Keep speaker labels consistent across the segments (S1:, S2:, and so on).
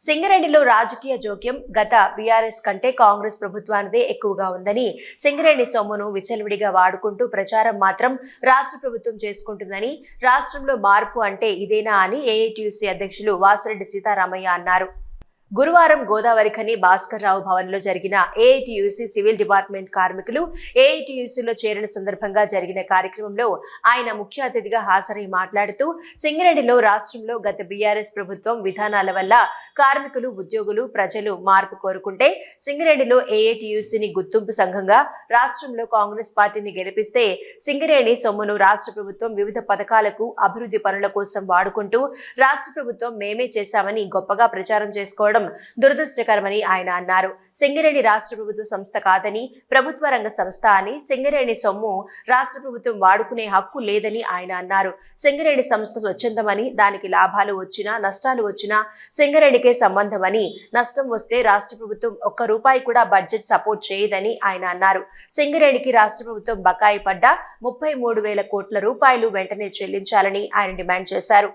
S1: సింగరేణిలో రాజకీయ జోక్యం గత బీఆర్ఎస్ కంటే కాంగ్రెస్ ప్రభుత్వానిదే ఎక్కువగా ఉందని సింగరేణి సొమ్మును విచలవిడిగా వాడుకుంటూ ప్రచారం మాత్రం రాష్ట్ర ప్రభుత్వం చేసుకుంటుందని రాష్ట్రంలో మార్పు అంటే ఇదేనా అని ఏఐటీయూసీ అధ్యక్షులు వాసిరెడ్డి సీతారామయ్య అన్నారు. గురువారం గోదావరి ఖని భాస్కర్ రావు భవన్లో జరిగిన ఏఐటియుసి సివిల్ డిపార్ట్మెంట్ కార్మికులు ఏఐటియుసిలో చేరిన సందర్భంగా జరిగిన కార్యక్రమంలో ఆయన ముఖ్య అతిథిగా హాజరై మాట్లాడుతూ సింగరేణిలో రాష్ట్రంలో గత బీఆర్ఎస్ ప్రభుత్వం విధానాల వల్ల కార్మికులు ఉద్యోగులు ప్రజలు మార్పు కోరుకుంటే సింగరేణిలో ఏఐటియుసిని గుర్తింపు సంఘంగా రాష్ట్రంలో కాంగ్రెస్ పార్టీని గెలిపిస్తే సింగరేణి సొమ్మును రాష్ట్ర ప్రభుత్వం వివిధ పథకాలకు అభివృద్ధి పనుల కోసం వాడుకుంటూ రాష్ట్ర ప్రభుత్వం మేమే చేశామని గొప్పగా ప్రచారం చేసుకోవడం ఉండడం దురదృష్టకరమని ఆయన అన్నారు. సింగరేణి రాష్ట్ర ప్రభుత్వ సంస్థ కాదని ప్రభుత్వ రంగ సంస్థ అని సింగరేణి సొమ్ము రాష్ట్ర ప్రభుత్వం వాడుకునే హక్కు లేదని ఆయన అన్నారు. సింగరేణి సంస్థ స్వచ్ఛందమని దానికి లాభాలు వచ్చినా నష్టాలు వచ్చినా సింగరేణికే సంబంధమని నష్టం వస్తే రాష్ట్ర ప్రభుత్వం ఒక్క రూపాయి కూడా బడ్జెట్ సపోర్ట్ చేయదని ఆయన అన్నారు. సింగరేణికి రాష్ట్ర ప్రభుత్వం బకాయి పడ్డ ముప్పై మూడు వేల కోట్ల రూపాయలు వెంటనే చెల్లించాలని ఆయన డిమాండ్ చేశారు.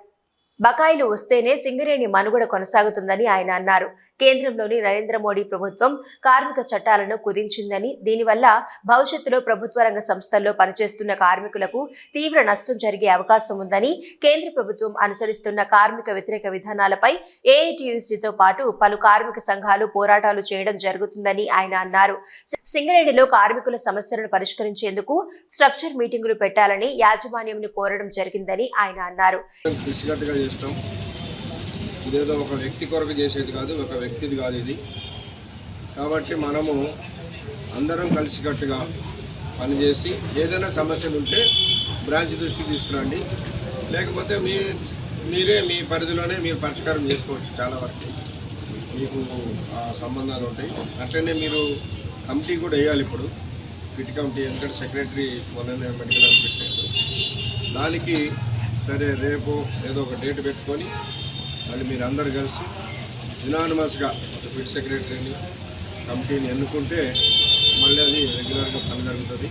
S1: బకాయిలు వస్తేనే సింగరేణి మనుగడ కొనసాగుతుందని ఆయన అన్నారు. కేంద్రంలోని నరేంద్ర మోడీ ప్రభుత్వం కార్మిక చట్టాలను కుదించిందని దీనివల్ల భవిష్యత్తులో ప్రభుత్వ రంగ సంస్థల్లో పనిచేస్తున్న కార్మికులకు తీవ్ర నష్టం జరిగే అవకాశం ఉందని కేంద్ర ప్రభుత్వం అనుసరిస్తున్న కార్మిక వ్యతిరేక విధానాలపై ఏఐటియుసితో పాటు పలు కార్మిక సంఘాలు పోరాటాలు చేయడం జరుగుతుందని ఆయన అన్నారు. సింగరేణిలో కార్మికుల సమస్యలను పరిష్కరించేందుకు స్ట్రక్చర్ మీటింగులు పెట్టాలని యాజమాన్యంను కోరడం జరిగిందని ఆయన అన్నారు.
S2: చేస్తాం. ఇదేదో ఒక వ్యక్తి కొరకు చేసేది కాదు ఒక వ్యక్తిది కాదు ఇది. కాబట్టి మనము అందరం కలిసికట్టుగా పనిచేసి ఏదైనా సమస్యలు ఉంటే బ్రాంచ్ దృష్టికి తీసుకురండి. లేకపోతే మీ మీరే మీ పరిధిలోనే మీరు పరిష్కారం చేసుకోవచ్చు చాలా వరకు. మీకు ఆ సంబంధాలు ఉంటాయి. అట్లనే మీరు కమిటీ కూడా వేయాలి ఇప్పుడు. పిటి కమిటీ ఎందుకంటే సెక్రటరీ మొన్ననే మెడికల్ అని పెట్టారు దానికి సరే రేపు ఏదో ఒక డేట్ పెట్టుకొని మళ్ళీ మీరు అందరు కలిసి యునానిమస్గా ఒక ఫిట్ సెక్రటరీని కమిటీని ఎన్నుకుంటే మళ్ళీ అది రెగ్యులర్గా పని జరుగుతుంది.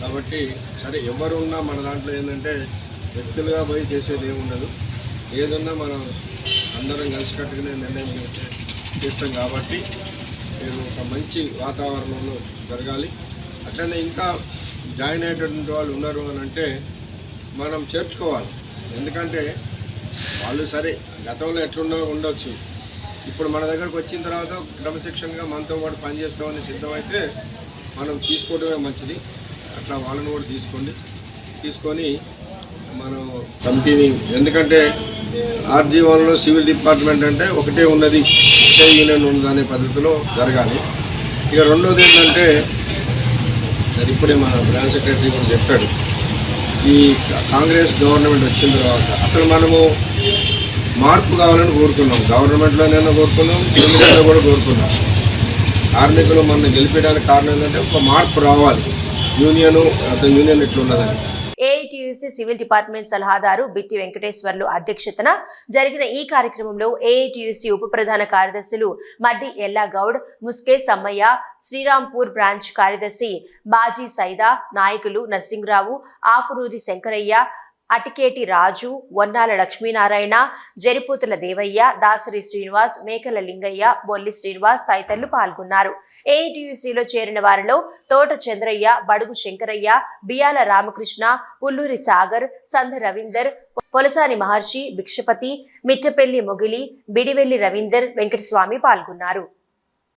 S2: కాబట్టి సరే ఎవరు ఉన్నా మన దాంట్లో ఏంటంటే వ్యక్తులుగా పోయి చేసేది ఏముండదు ఏదన్నా మనం అందరం కలిసికట్టుగానే నిర్ణయం చేస్తాం కాబట్టి మీరు ఒక మంచి వాతావరణంలో జరగాలి. అట్లనే ఇంకా జాయిన్ అయ్యేటటువంటి వాళ్ళు ఉన్నారు అని అంటే మనం చేర్చుకోవాలి. ఎందుకంటే వాళ్ళు సరే గతంలో ఎట్లుండో ఉండొచ్చు. ఇప్పుడు మన దగ్గరకు వచ్చిన తర్వాత క్రమశిక్షణగా మనతో పాటు పనిచేస్తామని సిద్ధమైతే మనం తీసుకోవడమే మంచిది. అట్లా వాళ్ళని కూడా తీసుకోండి. తీసుకొని మనం కంపెనీ ఎందుకంటే ఆర్జీ వన్లో సివిల్ డిపార్ట్మెంట్ అంటే ఒకటే ఉన్నది. ఒకటే యూనియన్ ఉన్నది అనే పద్ధతిలో జరగాలి. ఇక రెండోది ఏంటంటే సరే ఇప్పుడే మన బ్రాంచ్ సెక్రటరీ కూడా చెప్పాడు. ఈ కాంగ్రెస్ గవర్నమెంట్ వచ్చిన తర్వాత అక్కడ మనము మార్పు కావాలని కోరుకున్నాం. గవర్నమెంట్లోనైనా కోరుకున్నాం కేంద్రంలో కూడా కోరుకున్నాం. కార్మికులు మన గెలిపేయడానికి కారణం ఏంటంటే ఒక మార్పు రావాలి. యూనియను అతని యూనియన్ ఎట్లున్నదని.
S1: ఏఐటియుసి సివిల్ డిపార్ట్మెంట్ సలహాదారు బిట్టి వెంకటేశ్వర్లు అధ్యక్షతన జరిగిన ఈ కార్యక్రమంలో ఏఐటియుసి ఉప ప్రధాన కార్యదర్శులు మడ్డి ఎల్లా గౌడ్ ముస్కే సమ్మయ్య శ్రీరాంపూర్ బ్రాంచ్ కార్యదర్శి బాజీ సైదా నాయకులు నర్సింగ్రావు ఆకురూరి శంకరయ్య అటికేటి రాజు వన్నాల లక్ష్మీనారాయణ జరిపోతుల దేవయ్య దాసరి శ్రీనివాస్ మేకల లింగయ్య బొల్లి శ్రీనివాస్ తదితరులు పాల్గొన్నారు. ఏఐటియుసిలో చేరిన వారిలో తోట చంద్రయ్య బడుగు శంకరయ్య బియాల రామకృష్ణ పుల్లూరి సాగర్ సంధ రవీందర్ పొలసాని మహర్షి భిక్షపతి మిట్టపెల్లి మొగిలి బిడివెల్లి రవీందర్ వెంకటస్వామి పాల్గొన్నారు.